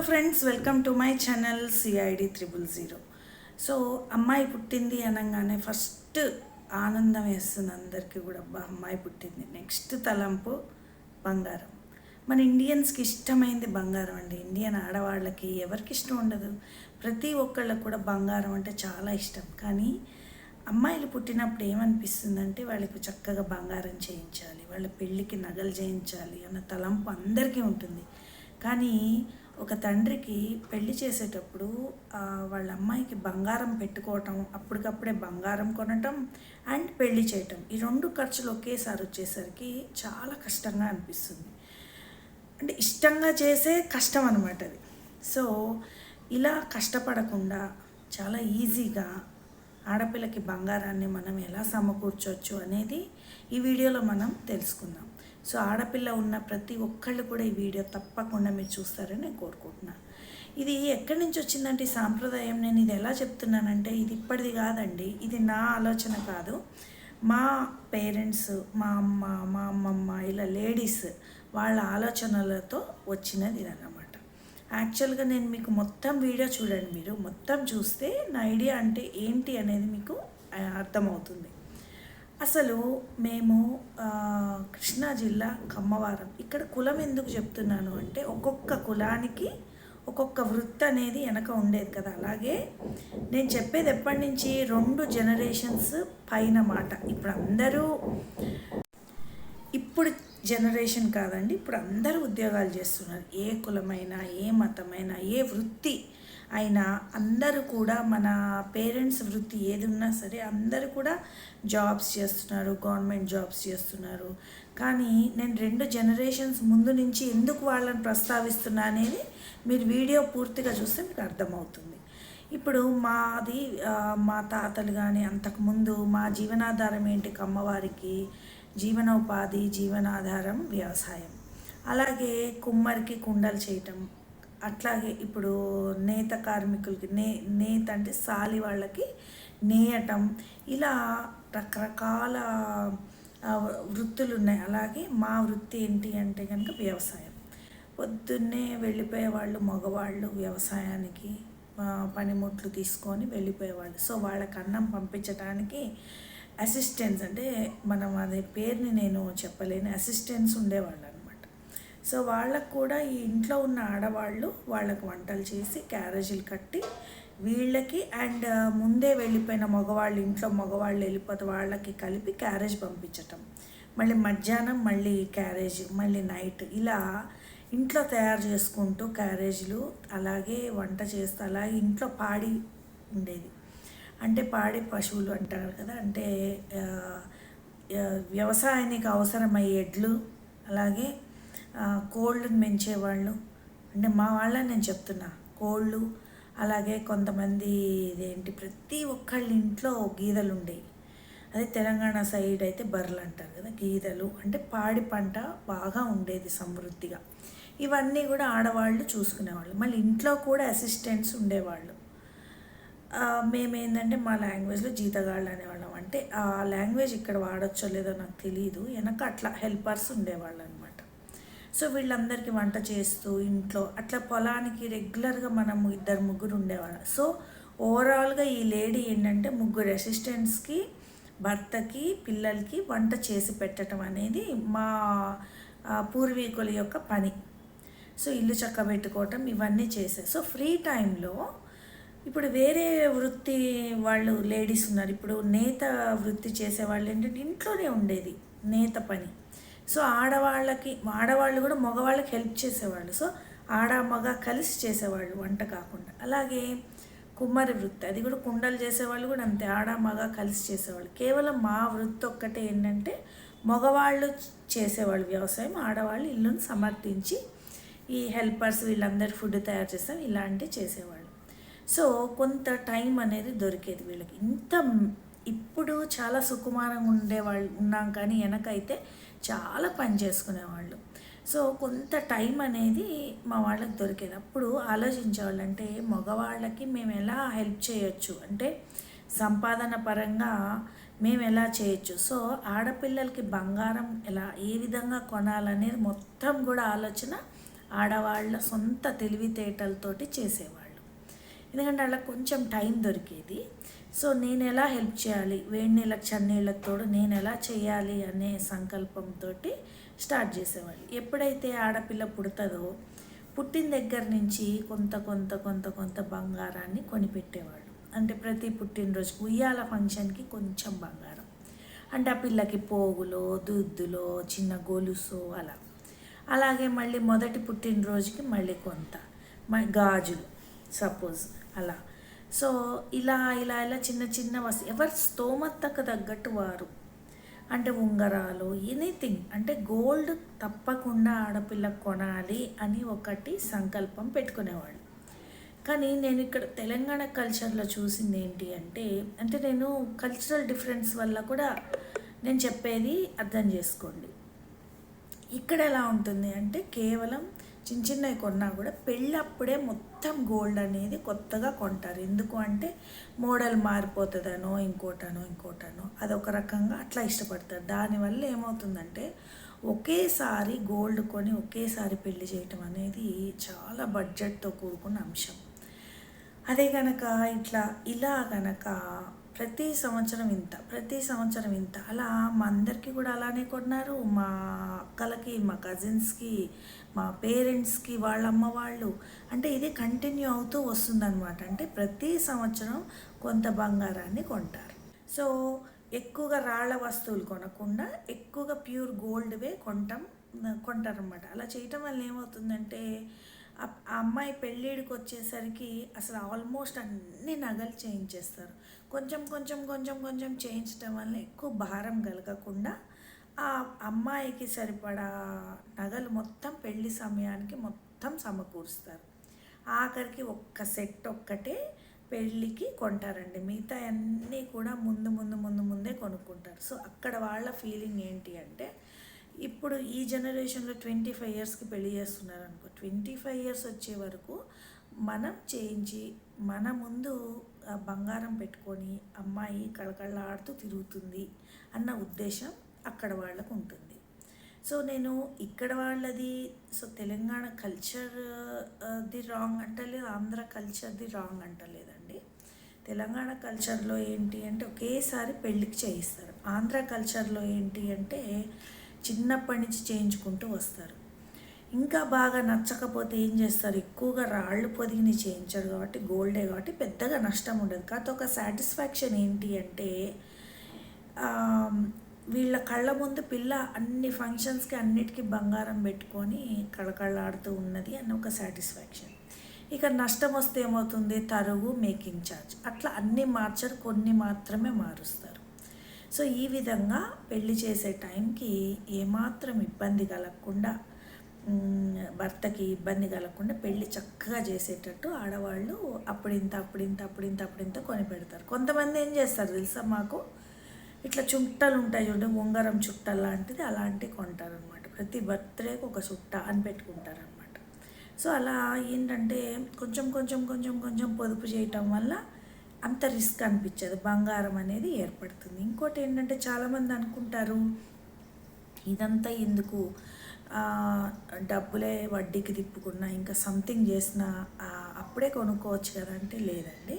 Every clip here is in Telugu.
Hello friends welcome to my channel CID triple zero so అమ్మాయి పుట్టింది అనగానే ఫస్ట్ ఆనందం వేస్తుంది అందరికీ కూడా. అబ్బా అమ్మాయి పుట్టింది. నెక్స్ట్ తలంపు బంగారం. మన ఇండియన్స్కి ఇష్టమైంది బంగారం అండి. ఇండియన్ ఆడవాళ్ళకి ఎవరికి ఇష్టం ఉండదు. ప్రతి ఒక్కళ్ళకు కూడా బంగారం అంటే చాలా ఇష్టం. కానీ అమ్మాయిలు పుట్టినప్పుడు ఏమనిపిస్తుందంటే వాళ్ళకి చక్కగా బంగారం చేయించాలి. వాళ్ళ పెళ్ళికి నగలు చేయించాలి అన్న తలంపు అందరికీ ఉంటుంది. కానీ ఒక తండ్రికి పెళ్ళి చేసేటప్పుడు వాళ్ళ అమ్మాయికి బంగారం పెట్టుకోవటం అప్పటికప్పుడే బంగారం కొనటం అండ్ పెళ్ళి చేయటం. ఈ రెండు ఖర్చులు ఒకేసారి వచ్చేసరికి చాలా కష్టంగా అనిపిస్తుంది. అంటే ఇష్టంగా చేసే కష్టం అనమాట అది. సో ఇలా కష్టపడకుండా చాలా ఈజీగా ఆడపిల్లకి బంగారాన్ని మనం ఎలా సమకూర్చవచ్చు అనేది ఈ వీడియోలో మనం తెలుసుకుందాం. సో ఆడపిల్ల ఉన్న ప్రతి ఒక్కళ్ళు కూడా ఈ వీడియో తప్పకుండా మీరు చూస్తారని నేను కోరుకుంటున్నాను ఇది ఎక్కడి నుంచి వచ్చిందంటే ఈ సాంప్రదాయం? నేను ఇది ఎలా చెప్తున్నానంటే ఇది ఇప్పటిది కాదండి. ఇది నా ఆలోచన కాదు. మా పేరెంట్స్ మా అమ్మ మా అమ్మమ్మ ఇలా లేడీస్ వాళ్ళ ఆలోచనలతో వచ్చినది ఇదన్నమాట. యాక్చువల్గా నేను మీకు మొత్తం వీడియో చూడండి మీరు. మొత్తం చూస్తే నా ఐడియా అంటే ఏంటి అనేది మీకు అర్థమవుతుంది. అసలు మేము కృష్ణా జిల్లా కమ్మవారం ఇక్కడ కులం ఎందుకు చెప్తున్నాను అంటే ఒక్కొక్క కులానికి ఒక్కొక్క వృత్తి అనేది వెనక ఉండేది కదా. అలాగే నేను చెప్పేది ఎప్పటి నుంచి రెండు జనరేషన్స్ పైన మాట. ఇప్పుడు అందరూ ఇప్పుడు జనరేషన్ కాదండి ఇప్పుడు అందరూ ఉద్యోగాలు చేస్తున్నారు. ఏ కులమైనా ఏ మతమైనా ఏ వృత్తి అయినా అందరూ కూడా మన పేరెంట్స్ వృత్తి ఏది ఉన్నా సరే అందరూ కూడా జాబ్స్ చేస్తున్నారు గవర్నమెంట్ జాబ్స్ చేస్తున్నారు. కానీ నేను రెండు జనరేషన్స్ ముందు నుంచి ఎందుకు వాళ్ళని ప్రస్తావిస్తున్నా అనేది మీరు వీడియో పూర్తిగా చూస్తే మీకు అర్థమవుతుంది. ఇప్పుడు మాది మా తాతలు కానీ అంతకుముందు మా జీవనాధారం ఏంటి కమ్మవారికి జీవనోపాధి జీవనాధారం వ్యవసాయం. అలాగే కుమ్మరికి కుండలు చేయటం అట్లాగే ఇప్పుడు నేత కార్మికులకి నే నేత అంటే సాలి వాళ్ళకి నేయటం ఇలా రకరకాల వృత్తులు ఉన్నాయి అలాగే మా వృత్తి ఏంటి అంటే కనుక వ్యవసాయం. పొద్దున్నే వెళ్ళిపోయేవాళ్ళు మగవాళ్ళు వ్యవసాయానికి పనిముట్లు తీసుకొని వెళ్ళిపోయేవాళ్ళు. సో వాళ్ళకి అన్నం పంపించడానికి అసిస్టెంట్స్ అంటే మనం అదే పేరుని నేను చెప్పలేను. అసిస్టెంట్స్ ఉండేవాళ్ళు సో వాళ్ళకు కూడా ఈ ఇంట్లో ఉన్న ఆడవాళ్ళు వాళ్ళకు వంటలు చేసి క్యారేజీలు కట్టి వీళ్ళకి అండ్ ముందే వెళ్ళిపోయిన మగవాళ్ళు ఇంట్లో మగవాళ్ళు వెళ్ళిపోతే వాళ్ళకి కలిపి క్యారేజ్ పంపించటం. మళ్ళీ మధ్యాహ్నం మళ్ళీ క్యారేజ్ మళ్ళీ నైట్ ఇలా ఇంట్లో తయారు చేసుకుంటూ క్యారేజీలు అలాగే వంట చేస్తూ అలాగే ఇంట్లో పాడి ఉండేది. అంటే పాడి పశువులు అంటారు కదా అంటే వ్యవసాయానికి అవసరమయ్యే ఎడ్లు అలాగే కోళ్ళను పెంచేవాళ్ళు. అంటే మా వాళ్ళని నేను చెప్తున్నా కోళ్ళు అలాగే కొంతమంది ఇదేంటి ప్రతి ఒక్కళ్ళ ఇంట్లో గీదలు ఉండేవి. అదే తెలంగాణ సైడ్ అయితే బర్రెలు అంటారు కదా గీదలు. అంటే పాడి పంట బాగా ఉండేది సమృద్ధిగా. ఇవన్నీ కూడా ఆడవాళ్ళు చూసుకునేవాళ్ళు. మళ్ళీ ఇంట్లో కూడా అసిస్టెంట్స్ ఉండేవాళ్ళు. మేమేందంటే మా లాంగ్వేజ్లో జీతగాళ్ళు అనేవాళ్ళం. అంటే ఆ లాంగ్వేజ్ ఇక్కడ వాడచ్చో లేదో నాకు తెలియదు వెనక అట్లా హెల్పర్స్ ఉండేవాళ్ళు సో వీళ్ళందరికీ వంట చేస్తూ ఇంట్లో అట్లా పొలానికి రెగ్యులర్గా మనము ఇద్దరు ముగ్గురు ఉండేవాళ్ళం. సో ఓవరాల్గా ఈ లేడీ ఏంటంటే ముగ్గురు అసిస్టెంట్స్కి భర్తకి పిల్లలకి వంట చేసి పెట్టడం అనేది మా పూర్వీకుల యొక్క పని. సో ఇల్లు చక్కబెట్టుకోవటం ఇవన్నీ చేసే. సో ఫ్రీ టైంలో ఇప్పుడు వేరే వృత్తి వాళ్ళు లేడీస్ ఉన్నారు. ఇప్పుడు నేత వృత్తి చేసేవాళ్ళు ఏంటంటే ఇంట్లోనే ఉండేది నేత పని. సో ఆడవాళ్ళకి ఆడవాళ్ళు కూడా మగవాళ్ళకి హెల్ప్ చేసేవాళ్ళు. సో ఆడ మగ కలిసి చేసేవాళ్ళు వంట కాకుండా. అలాగే కుమ్మరి వృత్తి అది కూడా కుండలు చేసేవాళ్ళు కూడా అంతే. ఆడ మగ కలిసి చేసేవాళ్ళు. కేవలం మా వృత్తి ఒక్కటే ఏంటంటే మగవాళ్ళు చేసేవాళ్ళు వ్యవసాయం ఆడవాళ్ళు ఇల్లును సమర్థించి ఈ హెల్పర్స్ వీళ్ళందరూ ఫుడ్ తయారు చేస్తాం ఇలాంటివి చేసేవాళ్ళు. సో కొంత టైం అనేది దొరికేది వీళ్ళకి. ఇంత ఇప్పుడు చాలా సుకుమారంగా ఉండేవాళ్ళు ఉన్నాం కానీ వెనకైతే చాలా పని చేసుకునేవాళ్ళు. సో కొంత టైం అనేది మా వాళ్ళకి దొరికేది. అప్పుడు ఆలోచించేవాళ్ళు అంటే మగవాళ్ళకి మేము ఎలా హెల్ప్ చేయొచ్చు? అంటే సంపాదన పరంగా మేము ఎలా చేయొచ్చు? సో ఆడపిల్లలకి బంగారం ఎలా ఏ విధంగా కొనాలనేది మొత్తం కూడా ఆలోచన ఆడవాళ్ళ సొంత తెలివితేటలతోటి చేసేవాళ్ళు. ఎందుకంటే అలా కొంచెం టైం దొరికేది. సో నేను ఎలా హెల్ప్ చేయాలి? వేడి నీళ్ళకి చన్నీళ్ళకి తోడు నేను ఎలా చేయాలి అనే సంకల్పంతో స్టార్ట్ చేసేవాళ్ళు ఎప్పుడైతే ఆడపిల్ల పుడతదో పుట్టిన దగ్గర నుంచి కొంత కొంత కొంత కొంత బంగారాన్ని కొనిపెట్టేవాళ్ళు అంటే ప్రతి పుట్టినరోజుకి ఉయ్యాల ఫంక్షన్కి కొంచెం బంగారం. అంటే ఆ పిల్లకి పోగులో దుద్దులో చిన్న గొలుసు అలా. అలాగే మళ్ళీ మొదటి పుట్టినరోజుకి మళ్ళీ కొంత. మ గాజులు సపోజ్ అలా. సో ఇలా ఇలా ఇలా చిన్న చిన్న వస్తు ఎవరి స్తోమతకు తగ్గట్టు వారు. అంటే ఉంగరాలు ఎనీథింగ్. అంటే గోల్డ్ తప్పకుండా ఆడపిల్ల కొనాలి అని ఒకటి సంకల్పం పెట్టుకునేవాళ్ళు. కానీ నేను ఇక్కడ తెలంగాణ కల్చర్లో చూసింది ఏంటి అంటే అంటే నేను కల్చరల్ డిఫరెన్స్ వల్ల కూడా నేను చెప్పేది అర్థం చేసుకోండి. ఇక్కడ ఎలా ఉంటుంది అంటే కేవలం చిన్న చిన్నవి కొన్నా కూడా పెళ్ళప్పుడే మొత్తం గోల్డ్ అనేది కొత్తగా కొంటారు. ఎందుకు అంటే మోడల్ మారిపోతుందనో ఇంకోటనో ఇంకోటనో అదొక రకంగా అట్లా ఇష్టపడతారు. దానివల్ల ఏమవుతుందంటే ఒకేసారి గోల్డ్ కొని ఒకేసారి పెళ్ళి చేయటం అనేది చాలా బడ్జెట్తో కూడుకున్న అంశం. అదే కనుక ఇట్లా ఇలా కనుక ప్రతి సంవత్సరం ఇంత ప్రతి సంవత్సరం ఇంత. అలా మా అందరికీ కూడా అలానే కొన్నారు. మా అక్కలకి మా కజిన్స్కి మా పేరెంట్స్కి వాళ్ళ అమ్మ వాళ్ళు. అంటే ఇది కంటిన్యూ అవుతూ వస్తుందన్నమాట. అంటే ప్రతి సంవత్సరం కొంత బంగారాన్ని కొంటారు. సో ఎక్కువగా రాళ్ళ వస్తువులు కొనకుండా ఎక్కువగా ప్యూర్ గోల్డ్వే కొంటాం కొంటారనమాట అలా చేయటం వల్ల ఏమవుతుందంటే ఆ ఆ అమ్మాయి పెళ్ళిడికి వచ్చేసరికి అసలు ఆల్మోస్ట్ అన్ని నగలు చేయించేస్తారు. కొంచెం కొంచెం కొంచెం కొంచెం చేయించడం వల్ల ఎక్కువ భారం కలగకుండా ఆ అమ్మాయికి సరిపడా నగలు మొత్తం పెళ్ళి సమయానికి మొత్తం సమకూరుస్తారు. ఆఖరికి ఒక్క సెట్ ఒక్కటే పెళ్ళికి కొంటారండి. మిగతా అన్నీ కూడా ముందు ముందు ముందు ముందే కొనుక్కుంటారు. సో అక్కడ వాళ్ళ ఫీలింగ్ ఏంటి అంటే ఇప్పుడు ఈ జనరేషన్లో ట్వంటీ ఫైవ్ ఇయర్స్కి పెళ్ళి చేస్తున్నారు అనుకో ట్వంటీ ఫైవ్ ఇయర్స్ వచ్చే వరకు మనం చేయించి మన ముందు బంగారం పెట్టుకొని అమ్మాయి కళకళలాడుతూ తిరుగుతుంది అన్న ఉద్దేశం అక్కడ వాళ్ళకు ఉంటుంది. సో నేను ఇక్కడ వాళ్ళది సో తెలంగాణ కల్చర్ ది రాంగ్ అంటలేదు ఆంధ్ర కల్చర్ది రాంగ్ అంటలేదండి. తెలంగాణ కల్చర్లో ఏంటి అంటే ఒకేసారి పెళ్ళికి చేయిస్తారు. ఆంధ్ర కల్చర్లో ఏంటి అంటే చిన్నప్పటి నుంచి చేయించుకుంటూ వస్తారు. ఇంకా బాగా నచ్చకపోతే ఏం చేస్తారు? ఎక్కువగా రాళ్ళు పొదిగిని చేయించారు కాబట్టి గోల్డే కాబట్టి పెద్దగా నష్టం ఉండదు. కాకపోతే ఒక సాటిస్ఫాక్షన్ ఏంటి అంటే వీళ్ళ కళ్ళ ముందు పిల్ల అన్ని ఫంక్షన్స్కి అన్నిటికీ బంగారం పెట్టుకొని కళకళలాడుతూ ఉన్నది అని ఒక సాటిస్ఫాక్షన్. ఇక నష్టం వస్తే ఏమవుతుంది? తరుగు మేకింగ్ ఛార్జ్ అట్లా అన్నీ మార్చరు కొన్ని మాత్రమే మారుస్తారు. సో ఈ విధంగా పెళ్ళి చేసే టైంకి ఏమాత్రం ఇబ్బంది కలగకుండా భర్తకి ఇబ్బంది కలగకుండా పెళ్ళి చక్కగా చేసేటట్టు ఆడవాళ్ళు అప్పుడింత అప్పుడింత అప్పుడింత అప్పుడింత కొని పెడతారు. కొంతమంది ఏం చేస్తారు తెలుసా మాకు? ఇట్లా చుట్టలు ఉంటాయి చూడండి ఉంగరం చుట్టలు లాంటిది అలాంటివి కొంటారు అనమాట ప్రతి బర్త్డేకి ఒక చుట్ట అని పెట్టుకుంటారు అనమాట సో అలా ఏంటంటే కొంచెం కొంచెం కొంచెం కొంచెం పొదుపు చేయటం వల్ల అంత రిస్క్ అనిపించదు. బంగారం అనేది ఏర్పడుతుంది. ఇంకోటి ఏంటంటే చాలామంది అనుకుంటారు ఇదంతా ఎందుకు? డబ్బులే వడ్డీకి తిప్పుకున్నా ఇంకా సంథింగ్ చేసిన అప్పుడే కొనుక్కోవచ్చు కదా అంటే లేదండి.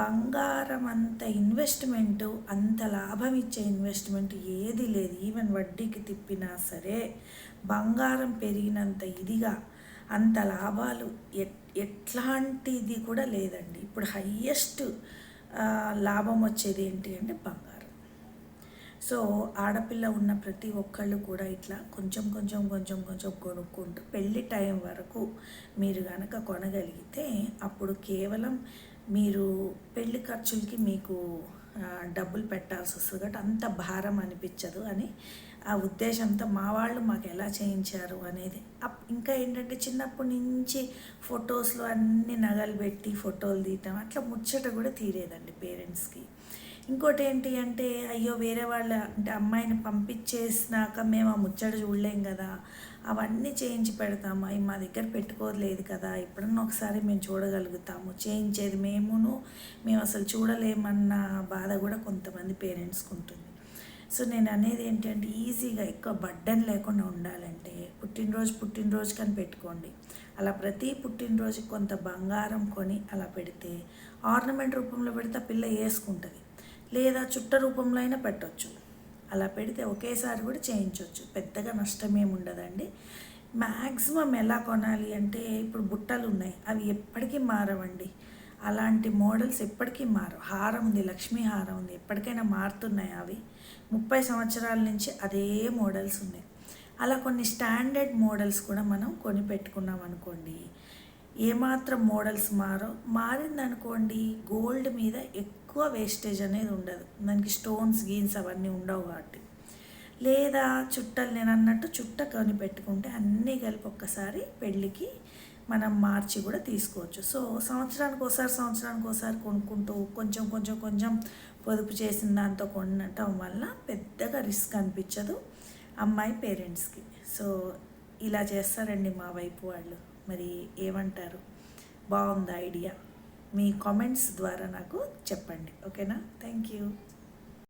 బంగారం అంత ఇన్వెస్ట్మెంట్ అంత లాభం ఇచ్చే ఇన్వెస్ట్మెంట్ ఏది లేదు. ఈవెన్ వడ్డీకి తిప్పినా సరే బంగారం పెరిగినంత ఇదిగా అంత లాభాలు ఎట్ ఎట్లాంటిది కూడా లేదండి. ఇప్పుడు హయ్యెస్ట్ లాభం వచ్చేది ఏంటి అంటే బంగారం. సో ఆడపిల్ల ఉన్న ప్రతి ఒక్కళ్ళు కూడా ఇట్లా కొంచెం కొంచెం కొంచెం కొంచెం కొనుక్కుంటూ పెళ్ళి టైం వరకు మీరు కనుక కొనగలిగితే అప్పుడు కేవలం మీరు పెళ్ళి ఖర్చులకి మీకు డబ్బులు పెట్టాల్సి వస్తుంది. కాబట్టి అంత భారం అనిపించదు అని ఆ ఉద్దేశంతో మా వాళ్ళు మాకు ఎలా చేయించారు అనేది. ఇంకా ఏంటంటే చిన్నప్పటి నుంచి ఫొటోస్లో అన్ని నగలు పెట్టి ఫోటోలు తీయటం అట్లా ముచ్చట కూడా తీరేదండి పేరెంట్స్కి. ఇంకోటి ఏంటి అంటే అయ్యో వేరే వాళ్ళ అంటే అమ్మాయిని పంపించేసినాక మేము ఆ ముచ్చట చూడలేం కదా. అవన్నీ చేయించి పెడతాము. అవి మా దగ్గర పెట్టుకోలేదు కదా ఎప్పుడన్నా ఒకసారి మేము చూడగలుగుతాము. చేయించేది మేమును మేము అసలు చూడలేమన్న బాధ కూడా కొంతమంది పేరెంట్స్కి ఉంటుంది. సో నేను అనేది ఏంటంటే ఈజీగా ఎక్కువ బడ్డన్ లేకుండా ఉండాలంటే పుట్టినరోజు పుట్టినరోజు కానీ పెట్టుకోండి. అలా ప్రతి పుట్టినరోజుకి కొంత బంగారం కొని అలా పెడితే ఆర్నమెంట్ రూపంలో పెడితే ఆ పిల్ల వేసుకుంటుంది లేదా చుట్ట రూపంలో అయినా పెట్టవచ్చు అలా పెడితే ఒకేసారి కూడా చేయించవచ్చు పెద్దగా నష్టం ఉండదండి. మ్యాక్సిమం ఎలా కొనాలి అంటే ఇప్పుడు బుట్టలు ఉన్నాయి. అవి ఎప్పటికీ మారవండి. అలాంటి మోడల్స్ ఎప్పటికీ మారవు. హారం ఉంది లక్ష్మీ హారం ఉంది ఎప్పటికైనా మారుతున్నాయి అవి. ముప్పై సంవత్సరాల నుంచి అదే మోడల్స్ ఉన్నాయి. అలా కొన్ని స్టాండర్డ్ మోడల్స్ కూడా మనం కొని పెట్టుకున్నాం అనుకోండి ఏమాత్రం మోడల్స్ మారో మారిందనుకోండి గోల్డ్ మీద ఎక్కువ వేస్టేజ్ అనేది ఉండదు. దానికి స్టోన్స్ గీన్స్ అవన్నీ ఉండవు కాబట్టి. లేదా చుట్టలు నేను అన్నట్టు చుట్ట కొని పెట్టుకుంటే అన్నీ కలిపి ఒక్కసారి పెళ్ళికి మనం మార్చి కూడా తీసుకోవచ్చు. సో సంవత్సరానికి ఒకసారి సంవత్సరానికి ఒకసారి కొనుక్కుంటూ కొంచెం కొంచెం కొంచెం పొదుపు చేసిన దాంతో కొనటం వల్ల పెద్దగా రిస్క్ అనిపించదు అమ్మాయి పేరెంట్స్కి సో ఇలా చేస్తారండి మా వైపు వాళ్ళు. మరి ఏమంటారు? బాగుంది ఐడియా మీ కామెంట్స్ ద్వారా నాకు చెప్పండి. ఓకేనా థ్యాంక్ యూ